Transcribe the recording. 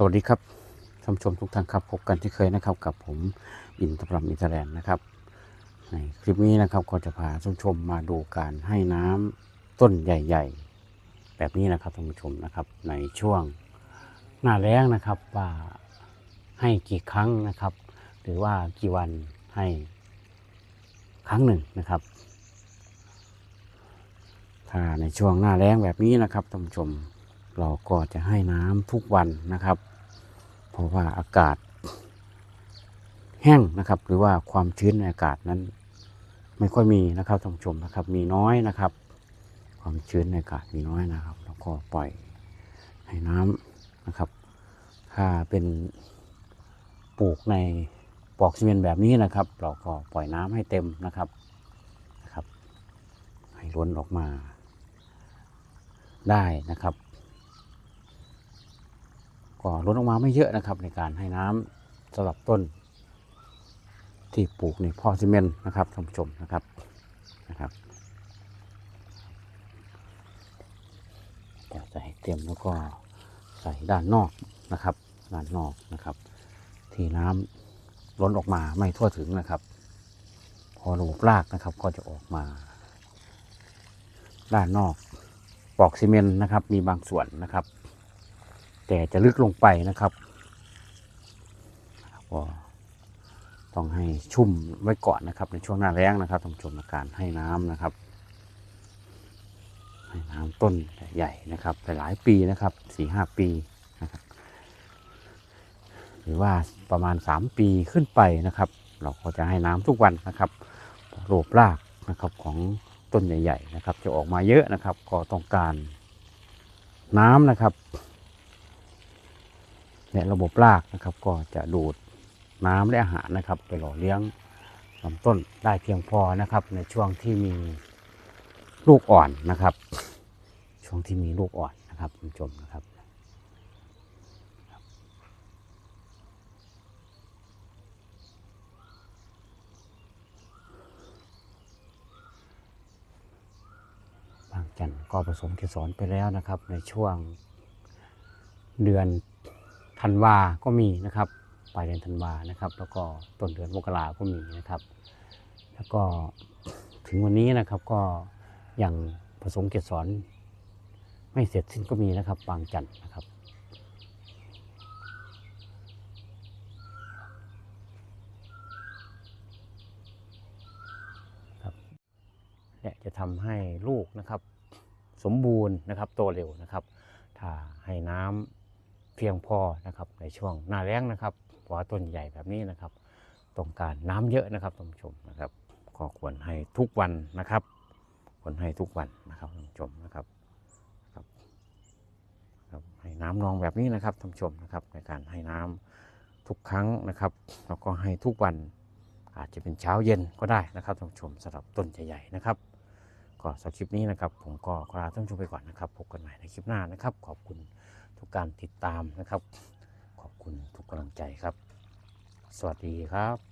สวัสดีครับท่านผู้ชมทุกท่านครับพบกันที่เคยนะครับ กับผมอินทรมอินทแลนด์นะครับ ในคลิปนี้นะครับก็จะพาท่านผู้ชมมาดูการให้น้ำต้นใหญ่ ๆ แบบนี้นะครับท่านผู้ชมนะครับ ในช่วงหน้าแล้งนะครับว่าให้กี่ครั้งนะครับ หรือว่ากี่วันให้ครั้งหนึ่งนะครับ ถ้าในช่วงหน้าแล้งแบบนี้นะครับท่านผู้ชมเราก็จะให้น้ำทุกวันนะครับ ราะว่าอากาศแห้งนะครับ หรือว่าความชื้นในอากาศนั้นไม่ค่อยมีนะครับท่านผู้ชมนะครับ มีน้อยนะครับ ความชื้นในอากาศมีน้อยนะครับ แล้วก็ปล่อยให้น้ำนะครับ ถ้าเป็นปลูกในปลอกซีเมนต์แบบนี้นะครับ เราก็ปล่อยน้ำให้เต็มนะครับนะครับ ให้ล้นออกมาได้นะครับ ก็ลดออกมาไม่เยอะนะครับ ในการให้น้ำสำหรับต้น ที่ปลูกในพ่อซีเมนต์นะครับท่านผู้ชมนะครับนะครับจะใส่เต็มแล้วก็ใส่ด้านนอกนะครับ ด้านนอกนะครับ ที่น้ำล้นออกมาไม่ทั่วถึงนะครับ พอระบบรากนะครับก็จะออกมา ด้านนอกปอกซีเมนต์นะครับ มีบางส่วนนะครับ แต่จะลึกลงไปนะครับก็ต้องให้ชุ่มไว้ก่อนนะครับ ในช่วงหน้าแล้งนะครับท่านผู้ชมในการให้น้ำนะครับ ให้น้ำต้นใหญ่นะครับหลายปีนะครับสี่ห้าปีนะครับ หรือว่าประมาณสามปีขึ้นไปนะครับ เราก็จะให้น้ำทุกวันนะครับโรบรากนะครับของต้นใหญ่ ๆ นะครับ จะออกมาเยอะนะครับ ก็ต้องการน้ำนะครับ และระบบรากนะครับ ก็จะดูดน้ำและอาหารนะครับ ไปหล่อเลี้ยงลำต้นได้เพียงพอนะครับ ในช่วงที่มีลูกอ่อนนะครับ ช่วงที่มีลูกอ่อนนะครับคุณผู้ชมนะครับบางจันทร์ก็ผสมเกสรไปแล้วนะครับ ในช่วงเดือน ธันวาก็มีนะครับปลายเดือนธันวานะครับ แล้วก็ต้นเดือนมกราก็มีนะครับ แล้วก็ถึงวันนี้นะครับก็ยังผสมเกสรไม่เสร็จสิ้นก็มีนะครับบางจันทร์นะครับเนี่ยจะทำให้ลูกนะครับ สมบูรณ์นะครับโตเร็วนะครับ ถ้าให้น้ำ เพียงพอนะครับในช่วงหน้าแล้งนะครับเพราะว่าต้นใหญ่แบบนี้นะครับต้องการน้ำเยอะนะครับท่านผู้ชมนะครับก็ควรให้ทุกวันนะครับควรให้ทุกวันนะครับท่านผู้ชมนะครับครับให้น้ำนองแบบนี้นะครับท่านผู้ชมนะครับในการให้น้ำทุกครั้งนะครับแล้วก็ให้ทุกวันอาจจะเป็นเช้าเย็นก็ได้นะครับท่านผู้ชมสำหรับต้นใหญ่ๆนะครับก็สำหรับคลิปนี้นะครับ ผมก็ขอลาท่านผู้ชมไปก่อนนะครับพบกันใหม่ในคลิปหน้านะครับ ขอบคุณ การติดตามนะครับ ขอบคุณทุกกำลังใจครับ สวัสดีครับ